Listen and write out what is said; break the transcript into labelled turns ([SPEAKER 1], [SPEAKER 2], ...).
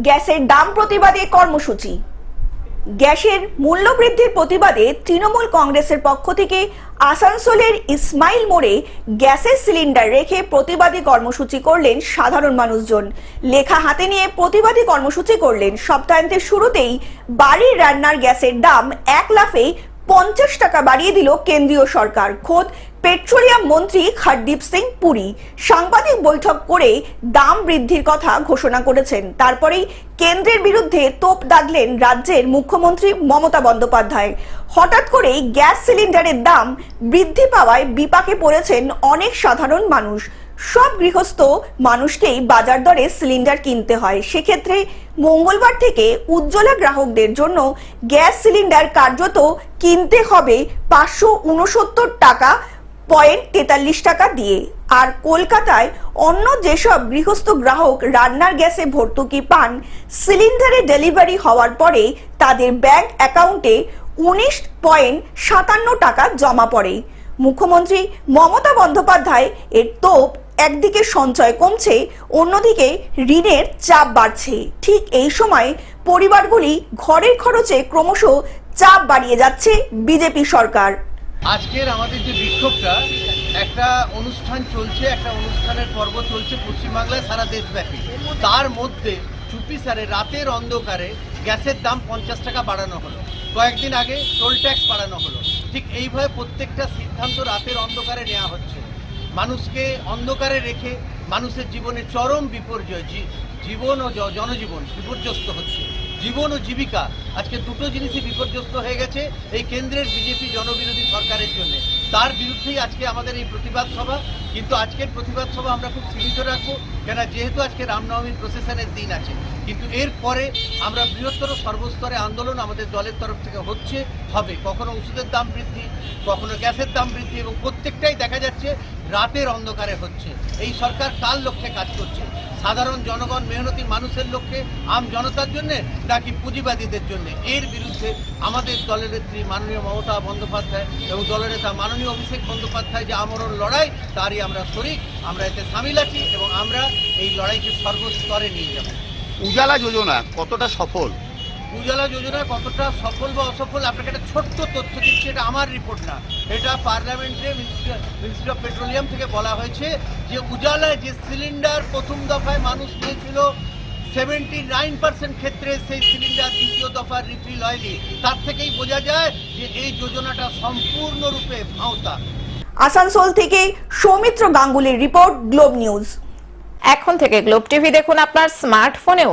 [SPEAKER 1] গ্যাসের দাম প্রতিবাদে কর্মসূচি। গ্যাসের মূল্য বৃদ্ধির প্রতিবাদে তৃণমূল কংগ্রেসের পক্ষ থেকে আসানসোলের ইসমাইল মোড়ে গ্যাসের সিলিন্ডার রেখে প্রতিবাদী কর্মসূচি করলেন সাধারণ মানুষজন। লেখা হাতে নিয়ে প্রতিবাদী কর্মসূচি করলেন। সপ্তাহান্তের শুরুতেই বাড়ির রান্নার গ্যাসের দাম এক লাফে পঞ্চাশ টাকা বাড়িয়ে দিল কেন্দ্রীয় সরকার। খোদ পেট্রোলিয়াম মন্ত্রী হরদীপ সিং পুরী সাংবাদিক বৈঠক করে দাম বৃদ্ধির কথা ঘোষণা করেছেন। তারপরেই কেন্দ্রের বিরুদ্ধে তোপ দাগলেন রাজ্যের মুখ্যমন্ত্রী মমতা বন্দ্যোপাধ্যায়। হঠাৎ করেই গ্যাস সিলিন্ডারের দাম বৃদ্ধি পাওয়ায় বিপাকে পড়েছেন অনেক সাধারণ মানুষ। সব গৃহস্থ মানুষকেই বাজার দরে সিলিন্ডার কিনতে হয়। সেক্ষেত্রে মঙ্গলবার থেকে উজ্জ্বলা গ্রাহকদের জন্য গ্যাস সিলিন্ডার কার্যত কিনতে হবে পাঁচশো উনসত্তর টাকা পয়েন্ট তেতাল্লিশ টাকা দিয়ে। আর কলকাতায় অন্য যেসব গৃহস্থ গ্রাহক রান্নার গ্যাসে ভর্তুকি পান, সিলিন্ডারে ডেলিভারি হওয়ার পরে তাদের ব্যাংক অ্যাকাউন্টে উনিশ পয়েন্ট সাতান্ন টাকা জমা পড়ে। মুখ্যমন্ত্রী মমতা বন্দ্যোপাধ্যায় এর তোপ একদিকে সঞ্চয় কমছে, অন্যদিকে ঋণের চাপ বাড়ছে। ঠিক এই সময় পরিবারগুলি ঘরের খরচে ক্রমশ চাপ বাড়িয়ে যাচ্ছে বিজেপি সরকার।
[SPEAKER 2] আজকের আমাদের যে বিক্ষোভটা, একটা অনুষ্ঠান চলছে, একটা অনুষ্ঠানের পর্ব চলছে পশ্চিমবাংলায় সারা দেশব্যাপী। তার মধ্যে চুপি সারে রাতের অন্ধকারে গ্যাসের দাম পঞ্চাশ টাকা বাড়ানো হলো। কয়েকদিন আগে টোল ট্যাক্স বাড়ানো হলো। ঠিক এইভাবে প্রত্যেকটা সিদ্ধান্ত রাতের অন্ধকারে নেওয়া হচ্ছে। মানুষকে অন্ধকারে রেখে মানুষের জীবনে চরম বিপর্যয় জীবন ও জনজীবন বিপর্যস্ত হচ্ছে। জীবন ও জীবিকা। আজকে দুটো জিনিসই বিপর্যস্ত হয়ে গেছে এই কেন্দ্রের বিজেপি জনবিরোধী সরকারের জন্য। তার বিরুদ্ধেই আজকে আমাদের এই প্রতিবাদ সভা। কিন্তু আজকের প্রতিবাদ সভা আমরা খুব সীমিত রাখব কেন যেহেতু আজকে রামনবমীর প্রসেশনের দিন আছে। কিন্তু এরপরে আমরা বৃহত্তর সর্বস্তরে আন্দোলন আমাদের দলের তরফ থেকে হচ্ছে, হবে। কখনো ওষুধের দাম বৃদ্ধি, কখনো গ্যাসের দাম বৃদ্ধি এবং প্রত্যেকটাই দেখা যাচ্ছে রাতের অন্ধকারে হচ্ছে। এই সরকার কার লক্ষ্যে কাজ করছে। সাধারণ জনগণ মেহনতি মানুষের লক্ষ্যে আম জনতার জন্য নাকি পুঁজিবাদীদের জন্য? এর বিরুদ্ধে আমাদের দলের নেত্রী মাননীয় মমতা বন্দ্যোপাধ্যায় এবং দলের নেতা মাননীয় অভিষেক বন্দ্যোপাধ্যায় যে আমরণ লড়াই, তারই আমরা শরিক। আমরা এতে সামিল আছি এবং আমরা এই লড়াইকে সর্বস্তরে নিয়ে যাব।
[SPEAKER 3] উজালা যোজনা কতটা সফল?
[SPEAKER 2] উজালা যোজনা কতটা সফল বা অসফল আপনাকে একটা ছোট্ট তথ্য দিচ্ছি এটা আমার রিপোর্ট না। এটা পার্লামেন্টে মিনিস্ট্রি অফ পেট্রোলিয়াম থেকে বলা হয়েছে যে উজালায় যে সিলিন্ডার প্রথম দফায় মানুষ নিয়েছিল সেভেন্টি নাইন পার্সেন্ট ক্ষেত্রে সেই সিলিন্ডার দ্বিতীয় দফার রিফিল হয়নি। তার থেকেই বোঝা যায় যে এই যোজনাটা সম্পূর্ণরূপে ভাঁওতা।
[SPEAKER 1] আসানসোল থেকে সৌমিত্র গাঙ্গুলির রিপোর্ট গ্লোব নিউজ
[SPEAKER 4] এখন থেকে গ্লোব টিভি দেখুন আপনার স্মার্টফোনেও